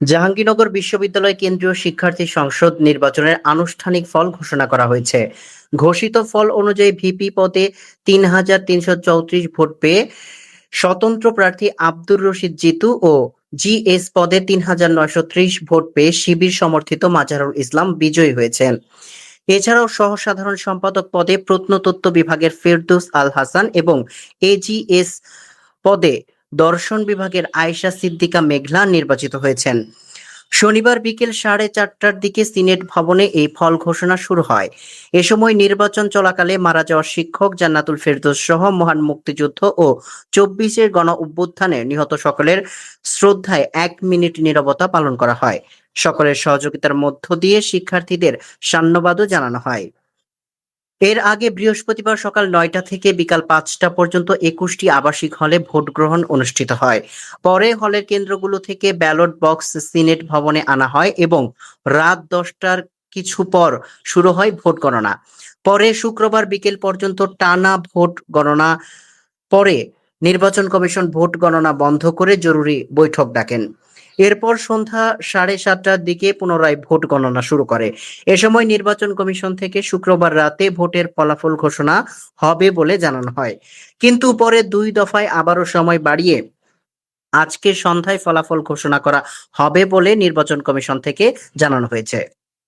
জাহাঙ্গীরনগর বিশ্ববিদ্যালয় কেন্দ্রীয় শিক্ষার্থী সংসদ নির্বাচনের আনুষ্ঠানিক ফল ঘোষণা করা হয়েছে। ঘোষিত ফল অনুযায়ী ভিপি পদে তিন হাজার তিনশো চৌত্রিশ ভোট পেয়ে স্বতন্ত্র প্রার্থী আব্দুর রশিদ জিতু ও জিএস পদে তিন হাজার নয়শো ত্রিশ ভোট পেয়ে শিবির সমর্থিত মাজারুল ইসলাম বিজয়ী হয়েছেন। এছাড়াও সহ সাধারণ সম্পাদক পদে প্রত্নতত্ত্ব বিভাগের ফেরদৌস আল হাসান এবং এজিএস পদে দর্শন বিভাগের আয়েশা সিদ্দিকা মেঘলা নির্বাচিত হয়েছেন। শনিবার বিকেল সাড়ে চারটার দিকে সিনেট ভবনে এই ফল ঘোষণা শুরু হয়। এ সময় নির্বাচন চলাকালে মারা যাওয়া শিক্ষক জান্নাতুল ফেরদৌস সহ মহান মুক্তিযুদ্ধ ও চব্বিশের গণ অভ্যুত্থানে নিহত সকলের শ্রদ্ধায় এক মিনিট নীরবতা পালন করা হয়। সকলের সহযোগিতার মধ্য দিয়ে শিক্ষার্থীদের সান্যবাদও জানানো হয়। এর আগে বৃহস্পতিবার সকাল নয়টা থেকে বিকাল পাঁচটা পর্যন্ত একুশটি আবাসিক হলে ভোট গ্রহণ অনুষ্ঠিত হয়। পরে হলের কেন্দ্রগুলো থেকে ব্যালট বক্স, সিনেট ভবনে আনা হয় এবং রাত দশটার কিছু পর শুরু হয় ভোট গণনা। পরে শুক্রবার বিকেল পর্যন্ত টানা ভোট গণনা, পরে নির্বাচন কমিশন ভোট গণনা বন্ধ করে জরুরি বৈঠক ডাকেন। এরপর সন্ধ্যা সাড়ে সাতটার দিকে পুনরায় ভোট গণনা শুরু করে। এ সময় নির্বাচন কমিশন থেকে শুক্রবার রাতে ভোটের ফলাফল ঘোষণা হবে বলে জানানো হয়। কিন্তু পরে দুই দফায় আবারও সময় বাড়িয়ে আজকে সন্ধ্যায় ফলাফল ঘোষণা করা হবে বলে নির্বাচন কমিশন থেকে জানানো হয়েছে।